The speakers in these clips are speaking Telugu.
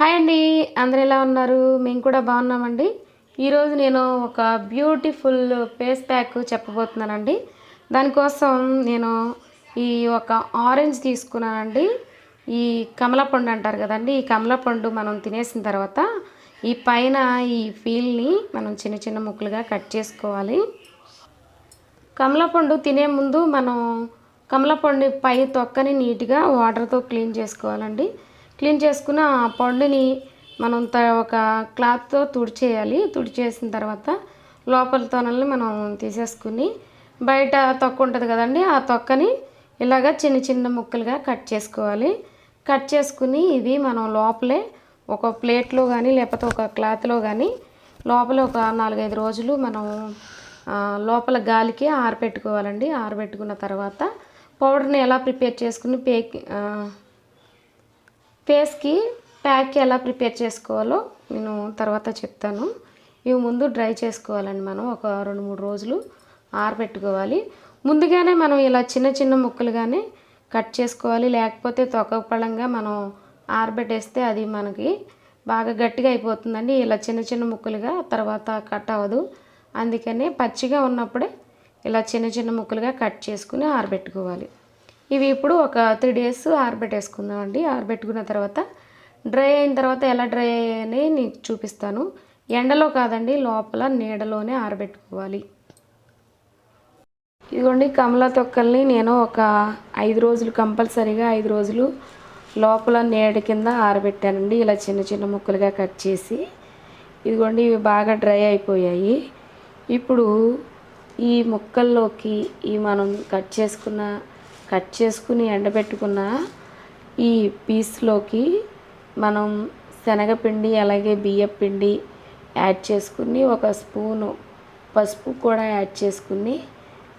హాయ్ అండి అందరు ఎలా ఉన్నారు? మేము కూడా బాగున్నామండి. ఈరోజు నేను ఒక బ్యూటిఫుల్ ఫేస్ ప్యాక్ చెప్పబోతున్నానండి. దానికోసం నేను ఈ ఒక ఆరెంజ్ తీసుకున్నానండి. ఈ కమలపండు అంటారు కదండి ఈ కమలపండు మనం తినేసిన తర్వాత ఈ పైన ఈ ఫీల్ని మనం చిన్న చిన్న ముక్కలుగా కట్ చేసుకోవాలి. కమలపండు తినే ముందు మనం కమలపండు పై తొక్కని నీట్గా వాటర్తో క్లీన్ చేసుకోవాలండి. క్లీన్ చేసుకున్న ఆ పండుని మనం త ఒక క్లాత్తో తుడిచేయాలి. తుడిచేసిన తర్వాత లోపల తొనల్ని మనం తీసేసుకుని బయట తొక్క ఉంటుంది కదండి ఆ తొక్కని ఇలాగ చిన్న చిన్న ముక్కలుగా కట్ చేసుకోవాలి. కట్ చేసుకుని ఇవి మనం లోపలే ఒక ప్లేట్లో కానీ లేకపోతే ఒక క్లాత్లో కానీ లోపల ఒక నాలుగైదు రోజులు మనం లోపల గాలికి ఆరబెట్టుకోవాలండి. ఆరబెట్టుకున్న తర్వాత పౌడర్ని ఎలా ప్రిపేర్ చేసుకుని పేక్ ఫేస్కి ప్యాక్ ఎలా ప్రిపేర్ చేసుకోవాలో నేను తర్వాత చెప్తాను. ఇవి ముందు డ్రై చేసుకోవాలండి మనం ఒక రెండు మూడు రోజులు ఆరబెట్టుకోవాలి. ముందుగానే మనం ఇలా చిన్న చిన్న ముక్కలుగానే కట్ చేసుకోవాలి. లేకపోతే తొక్క పళంగా మనం ఆరబెట్టేస్తే అది మనకి బాగా గట్టిగా అయిపోతుందండి. ఇలా చిన్న చిన్న ముక్కలుగా తర్వాత కట్ అవ్వదు. అందుకనే పచ్చిగా ఉన్నప్పుడే ఇలా చిన్న చిన్న ముక్కలుగా కట్ చేసుకుని ఆరబెట్టుకోవాలి. ఇవి ఇప్పుడు ఒక త్రీ డేస్ ఆరబెట్టేసుకుందామండి. ఆరబెట్టుకున్న తర్వాత డ్రై అయిన తర్వాత ఎలా డ్రై అయ్యాయని నీకు చూపిస్తాను. ఎండలో కాదండి లోపల నీడలోనే ఆరబెట్టుకోవాలి. ఇదిగోండి కమలా తొక్కల్ని నేను ఒక ఐదు రోజులు కంపల్సరీగా ఐదు రోజులు లోపల నీడ కింద ఆరబెట్టానండి. ఇలా చిన్న చిన్న ముక్కలుగా కట్ చేసి. ఇదిగోండి ఇవి బాగా డ్రై అయిపోయాయి. ఇప్పుడు ఈ ముక్కల్లోకి ఈ మనం కట్ చేసుకున్న కట్ చేసుకుని ఎండబెట్టుకున్న ఈ పీస్లోకి మనం శనగపిండి అలాగే బియ్యం పిండి యాడ్ చేసుకుని ఒక స్పూను పసుపు కూడా యాడ్ చేసుకుని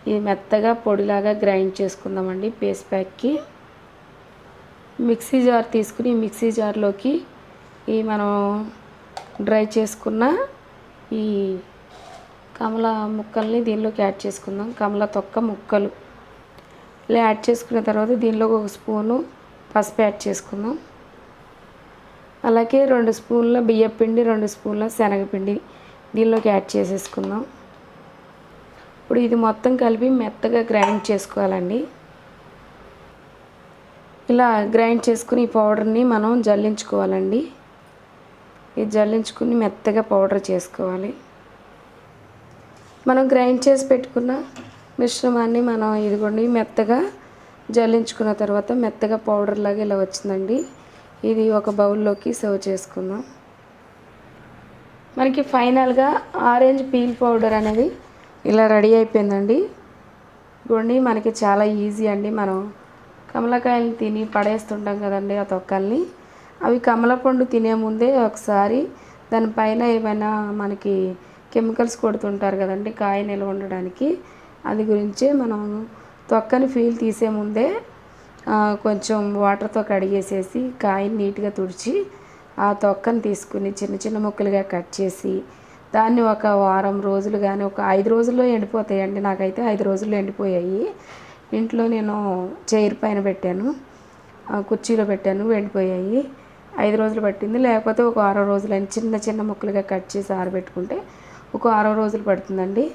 ఇది మెత్తగా పొడిలాగా గ్రైండ్ చేసుకుందామండి పేస్ట్ ప్యాక్కి. మిక్సీ జార్ తీసుకుని మిక్సీ జార్లోకి ఈ మనం డ్రై చేసుకున్న ఈ కమల ముక్కల్ని దీనిలోకి యాడ్ చేసుకుందాం. కమల తొక్క ముక్కలు. ఇలా యాడ్ చేసుకున్న తర్వాత దీనిలో ఒక స్పూను పసుపు యాడ్ చేసుకుందాం. అలాగే రెండు స్పూన్ల బియ్యపిండి రెండు స్పూన్ల శనగపిండి దీనిలోకి యాడ్ చేసేసుకుందాం. ఇప్పుడు ఇది మొత్తం కలిపి మెత్తగా గ్రైండ్ చేసుకోవాలండి. ఇలా గ్రైండ్ చేసుకుని ఈ పౌడర్ని మనం జల్లించుకోవాలండి. ఇది జల్లించుకుని మెత్తగా పౌడర్ చేసుకోవాలి. మనం గ్రైండ్ చేసి పెట్టుకున్న మిశ్రమాన్ని మనం ఇదిగోండి మెత్తగా జల్లించుకున్న తర్వాత మెత్తగా పౌడర్ లాగా ఇలా వచ్చిందండి. ఇది ఒక బౌల్లోకి సర్వ్ చేసుకుందాం. మనకి ఫైనల్గా ఆరెంజ్ పీల్ పౌడర్ అనేది ఇలా రెడీ అయిపోయిందండి. ఇదిగోండి మనకి చాలా ఈజీ అండి. మనం కమలకాయలు తిని పడేస్తుంటాం కదండి ఆ తొక్కల్ని. అవి కమలపండు తినే ముందే ఒకసారి దానిపైన ఏమైనా మనకి కెమికల్స్ కొడుతుంటారు కదండి కాయ నిల్వ ఉండడానికి. అది గురించే మనం తొక్కని ఫీల్ తీసే ముందే కొంచెం వాటర్తో కడిగేసేసి కాయని నీట్గా తుడిచి ఆ తొక్కని తీసుకుని చిన్న చిన్న ముక్కలుగా కట్ చేసి దాన్ని ఒక వారం రోజులు కానీ ఒక ఐదు రోజుల్లో ఎండిపోతాయండి. నాకైతే ఐదు రోజుల్లో ఎండిపోయాయి. ఇంట్లో నేను చైర్ పైన పెట్టాను. ఆ, కుర్చీలో పెట్టాను. ఎండిపోయాయి. ఐదు రోజులు పట్టింది. లేకపోతే ఒక ఆరో రోజులు చిన్న చిన్న ముక్కలుగా కట్ చేసి ఆరబెట్టుకుంటే ఒక ఆరో రోజులు పడుతుందండి.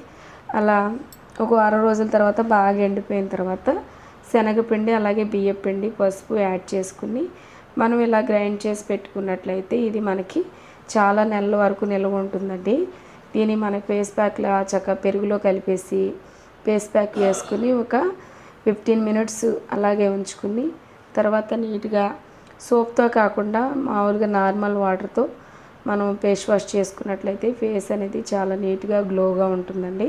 అలా ఒక వారం రోజుల తర్వాత బాగా ఎండిపోయిన తర్వాత శనగపిండి అలాగే బియ్యం పిండి పసుపు యాడ్ చేసుకుని మనం ఇలా గ్రైండ్ చేసి పెట్టుకున్నట్లయితే ఇది మనకి చాలా నెలల వరకు నిల్వ ఉంటుందండి. దీన్ని మన ఫేస్ ప్యాక్లో చక్కగా పెరుగులో కలిపేసి ఫేస్ ప్యాక్ వేసుకుని ఒక ఫిఫ్టీన్ మినిట్స్ అలాగే ఉంచుకుని తర్వాత నీట్గా సోప్తో కాకుండా మామూలుగా నార్మల్ వాటర్తో మనం ఫేస్ వాష్ చేసుకున్నట్లయితే ఫేస్ అనేది చాలా నీట్గా గ్లోగా ఉంటుందండి.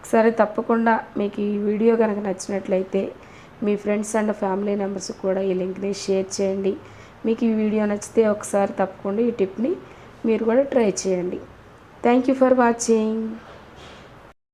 ఒకసారి తప్పకుండా మీకు ఈ వీడియో కనుక నచ్చినట్లయితే మీ ఫ్రెండ్స్ అండ్ ఫ్యామిలీ మెంబర్స్ కూడా ఈ లింక్ని షేర్ చేయండి. మీకు ఈ వీడియో నచ్చితే ఒకసారి తప్పకుండా ఈ టిప్ని మీరు కూడా ట్రై చేయండి. Thank you for watching.